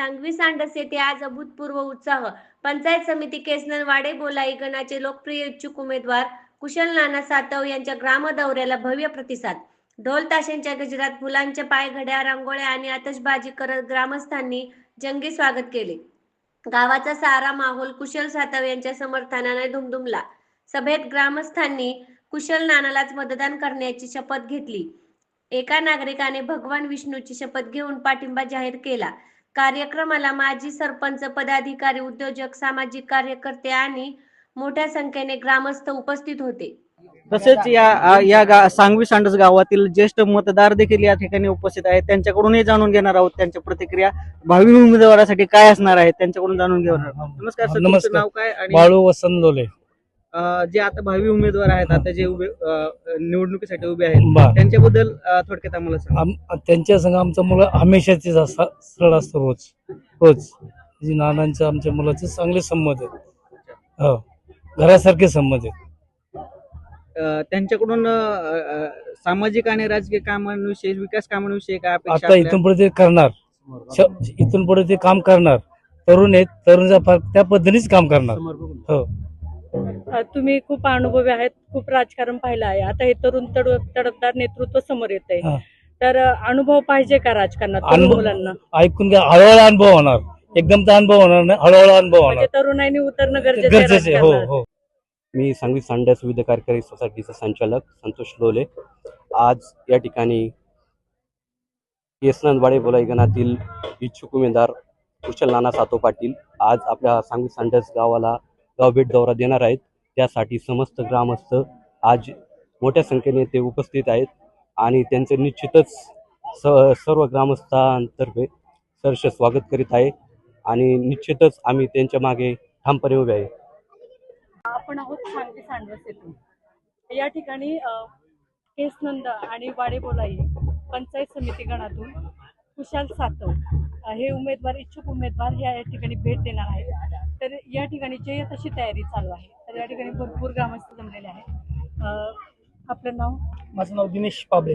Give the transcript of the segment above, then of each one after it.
सांगवी सांडस येथे आज अभूतपूर्व उत्साह. पंचायत समिती केसनर वाडे बोलाई गणाचे लोकप्रिय इच्छुक उमेदवार कुशल नाना सातव यांच्या ग्राम दौऱ्याला भव्य प्रतिसाद. ढोल ताशांच्या गजरात फुलांच्या पायघड्या रांगोळ्या आणि आतषबाजी करत ग्रामस्थांनी जंगी स्वागत केले. गावाचा सारा माहोल कुशल सातव यांच्या समर्थनाने धुमधुमला. सभेत ग्रामस्थांनी कुशल नानालाच मतदान करण्याची शपथ घेतली. एका नागरिकाने भगवान विष्णूची शपथ घेऊन पाठिंबा जाहीर केला. कार्यक्रमाला माजी सरपंच पदाधिकारी उद्योजक सामाजिक कार्यकर्ते आणि मोठ्या संख्येने ग्रामस्थ उपस्थित होते तसेच या या गा सांगवी सांडस गावातील ज्येष्ठ मतदार देखील या ठिकाणी उपस्थित आहेत त्यांच्याकडूनही जाणून घेणार आहोत त्यांच्या प्रतिक्रिया भावी उमेदवारासाठी काय असणार आहेत त्यांच्याकडून जाणून घेणार आहोत. नमस्कार सर तुमचं नमस्कार. नाव काय आणि बाळू वसंत लोले जे आता भावी उमेदवार आहेत आता जे उभे निवडणुकीसाठी उभे आहेत त्यांच्याबद्दल थोडक्यात आम्हाला सांगा. त्यांच्या संग आमचं मुलं हमेशाचीच असा सरळ असतं रोज. रोज. जी नानांचं आमच्या मुलाचे चांगले संमत आहेत. हो. घरासारखे संमत आहेत. त्यांच्याकडून सामाजिक आणि राजकीय कामांविषयी विकास कामांविषयी काय अपेक्षा आता? इथून पुढे ते करणार. श- इथून पुढे ते काम करणार. तरुण आहेत तरुणचा फार त्या पद्धतीनेच काम करणार. हो. तुम्ही खूप अनुभवी आहेत खूप राजकारण पाहिलं आहे. आता हे तरुण तड तडफदार नेतृत्व समोर येत आहे हा. तर अनुभव पाहिजे का राजकारणात मुलांना? ऐकून घ्या हळूहळू अनुभव होणार. एकदम तर अनुभव होणार नाही हळूहळू अनुभव म्हणजे होणार. तरुणांनी उतरणं गरजेचं हो. हो. मी सांगली सांडस विविध कार्यकारी सोसायटीचा संचालक संतोष लोले. आज या ठिकाणी केसनंदवाडे बोलाई गणातील इच्छुक उमेदवार कुशल नाना सातो पाटील. आज आपल्या सांगली सांडस गावाला गाव भेट दौरा देणार आहेत. त्यासाठी समस्त ग्रामस्थ आज मोठ्या संख्येने ते उपस्थित आहेत आणि त्यांचं निश्चितच स सर्व ग्रामस्थांतर्फे सहर्ष स्वागत करीत आहे आणि निश्चितच आम्ही त्यांच्या मागे ठामपणे उभे आहे. आपण आहोत सांगली सांडवस येथून. या ठिकाणी केसनंद आणि वाडेबोलाई पंचायत समिती गणातून कुशाल सातव हे उमेदवार इच्छुक उमेदवार हे या ठिकाणी भेट देणार आहेत. तर या ठिकाणी जे तशी तयारी चालू आहे तर या ठिकाणी भरपूर ग्रामस्थ जमलेले आहेत. आपलं नाव? माझं नाव दिनेश पाबळे.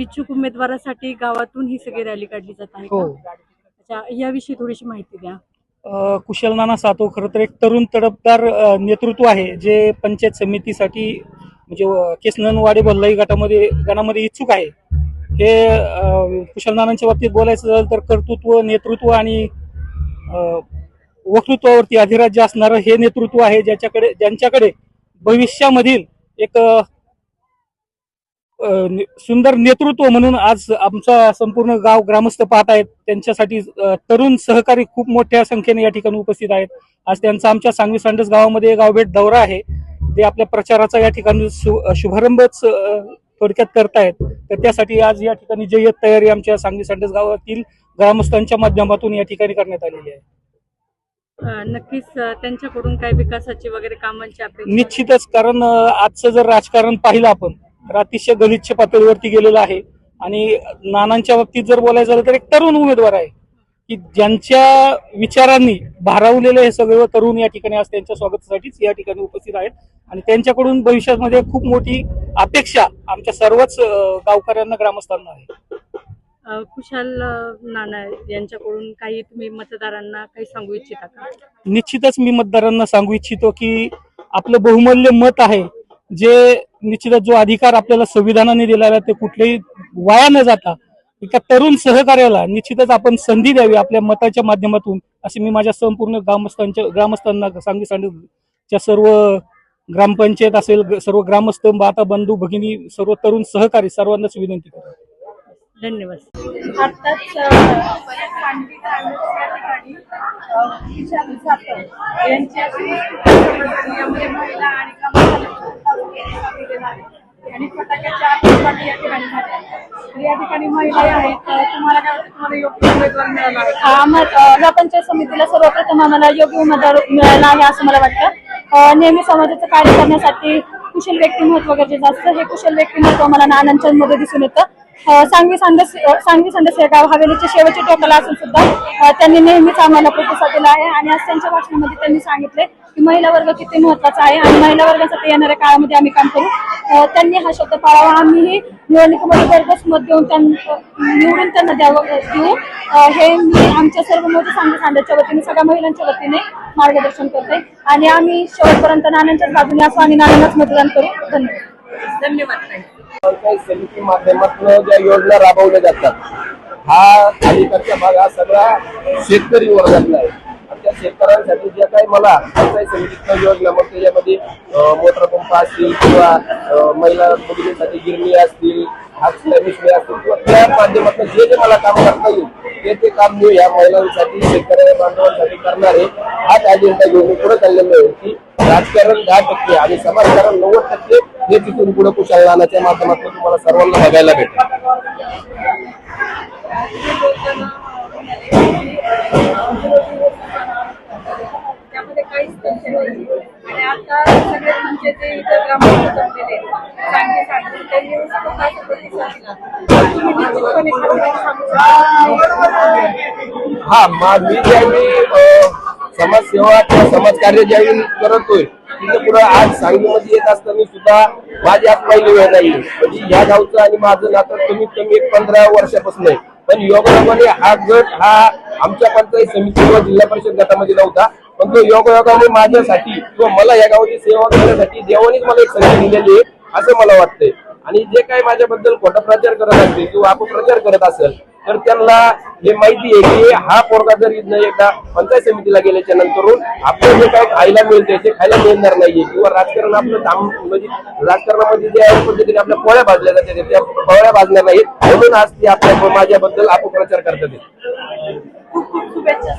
इच्छुक उमेदवारासाठी गावातून ही सगळी रॅली काढली जात आहे हो? अच्छा याविषयी थोडीशी माहिती द्या. कुशल नाना सातो खरं तर एक तरुण तडफदार नेतृत्व आहे जे पंचायत समितीसाठी म्हणजे अ, केसननवाडे भल्लाई गटामध्ये गणामध्ये इच्छुक आहे. हे कुशल नानांच्या बाबतीत बोलायचं झालं तर कर्तृत्व नेतृत्व आणि वक्तृत्वावरती अधिराज्य असणारं हे नेतृत्व आहे ज्याच्याकडे ज्यांच्याकडे भविष्यामधील एक सुंदर नेतृत्व म्हणून आज आमचा संपूर्ण गाव ग्रामस्थ पाहत आहेत. त्यांच्यासाठी तरुण सहकारी खूप मोठ्या संख्येने या ठिकाणी उपस्थित आहेत. आज त्यांचा आमच्या सांगवी सांडस गावामध्ये गावभेट दौरा आहे. ते आपल्या प्रचाराचा या ठिकाणी शुभारंभच थोडक्यात करतायत. तर त्यासाठी आज या ठिकाणी जय्यत तयारी आमच्या सांगवी सांडस गावातील ग्रामस्थांच्या माध्यमातून या ठिकाणी करण्यात आलेली आहे. नक्कीच त्यांच्याकडून काय विकासाची वगैरे कामांची अपेक्षा निश्चितच कारण आजचं जर राजकारण पाहिलं आपण तर अतिशय गलिच्छ पातळीवरती गेलेलं आहे. आणि नानांच्या बाबतीत जर बोलायचं झालं तर एक तरुण उमेदवार आहे. की ज्यांच्या विचारांनी भारावलेले हे सगळे तरुण या ठिकाणी आज त्यांच्या स्वागतासाठीच या ठिकाणी उपस्थित आहेत. आणि त्यांच्याकडून भविष्यामध्ये खूप मोठी अपेक्षा आमच्या सर्वच गावकऱ्यांना ग्रामस्थांना आहे. कुशाल नाना यांच्याकडून काही तुम्ही मतदारांना काही सांगू इच्छिता का? निश्चितच मी मतदारांना सांगू इच्छितो की आपलं बहुमूल्य मत आहे जे निश्चितच जो अधिकार आपल्याला संविधानाने दिलेला आहे ते कुठलेही वाया न जाता एका तरुण सहकार्याला निश्चितच आपण संधी द्यावी आपल्या मताच्या माध्यमातून असे मी माझ्या संपूर्ण ग्रामस्थांच्या ग्रामस्थांना सांगली सांगलीच्या सर्व ग्रामपंचायत असेल सर्व ग्रामस्थ माता बंधू भगिनी सर्व तरुण सहकारी सर्वांनाच विनंती करतो. धन्यवाद. आताच आणि फटाक्याच्या आतषबाजी या ठिकाणी झाल्या. तर या ठिकाणी महिला आहेत. तर तुम्हाला काय वाटतं? तुम्हाला योग्य उमेदवार मिळाला आहे? का? आम्हाला ह्या पंचायत समितीला सर्वप्रथम आम्हाला योग्य उमेदवार मिळाला आहे असं मला वाटतं. नेहमी समाजाचं कार्य करण्यासाठी कुशल व्यक्तिमत्व गरजेचं असतं. हे कुशल व्यक्तिमत्व मला नानांच्यामध्ये दिसून येतं. सांगवी सांडस सांगवी सांडस हे गाव हवेलीच्या टोकाला असून सुद्धा त्यांनी नेहमीच आम्हाला प्रतिसाद दिला आहे. आणि आज त्यांच्या भाषणामध्ये त्यांनी सांगितले की महिला वर्ग किती महत्त्वाचा आहे आणि महिला वर्गासाठी येणाऱ्या काळामध्ये आम्ही काम करू. त्यांनी हा शब्द पाळावा. आम्हीही निवडणुकीमध्ये भरघोस मत देऊन त्यांना निवडून त्यांना द्यावं देऊ. हे मी आमच्या सर्व मोठे सांगवी सांड्याच्या वतीने सगळ्या महिलांच्या वतीने मार्गदर्शन करते. आणि आम्ही शेवटपर्यंत नाण्यांच्याच बाजूने असू आणि नाण्यांनाच मतदान करू. धन्यवाद. धन्यवाद समिती माध्यमातून ज्या योजना राबवल्या जातात हा अलीकडचा भाग हा सगळा शेतकरी वर्गातला आहे. आणि त्या शेतकऱ्यांसाठी ज्या काही मला पंचायत समितीतनं योजना मग त्याच्यामध्ये मोटर पंप असतील किंवा महिला मुलींसाठी गिरणी असतील हातशिलाई मिशनी असतील किंवा त्या माध्यमातून जे जे मला काम करता येईल ते ते काम मी या महिलांसाठी शेतकऱ्या बांधवांसाठी करणारे हाच अजेंडा घेऊन पुढे चाललेलो आहे की राजकारण दहा टक्के आणि समाजकारण नव्वद टक्के हे तिथून पुढे कुशाल नानाच्या माध्यमातून तुम्हाला सर्वांना बघायला भेटेल. आता सगळे तुमचे जे इतर जमलेले चांगले त्यांनी स्वतःचा प्रतिसाद. हा मा मी ज्यावेळी समाजसेवा किंवा समाजकार्य ज्यावेळी करतोय तिथं पुढे आज सांगलीमध्ये येत असताना सुद्धा माझी आज पहिली वेळ नाही म्हणजे या गावचं आणि माझं नातं कमीत कमी एक पंधरा वर्षापासून आहे. पण योगायोगाने हा गट हा आमच्या पंचायत समिती किंवा जिल्हा परिषद गटामध्ये नव्हता. पण तो योगायोगाने माझ्यासाठी किंवा मला या गावाची सेवा करण्यासाठी देवानीच मला एक संधी दिलेली आहे असं मला वाटतंय. आणि जे काही माझ्याबद्दल खोटा प्रचार करत असतील किंवा अपप्रचार करत असेल तर त्यांना हे माहिती आहे की हा पोरगा जर इथनं एकदा पंचायत समितीला गेल्याच्या नंतरून आपलं जे काही खायला मिळते ते खायला मिळणार नाहीये. किंवा राजकारण आपलं थांब म्हणजे राजकारणामध्ये जे आहे पद्धतीने आपल्या पोळ्या भाजल्या जातात त्या पोळ्या भाजणार नाहीत. म्हणून आज ती आपल्या माझ्याबद्दल अपप्रचार करतात. खूप खूप शुभेच्छा.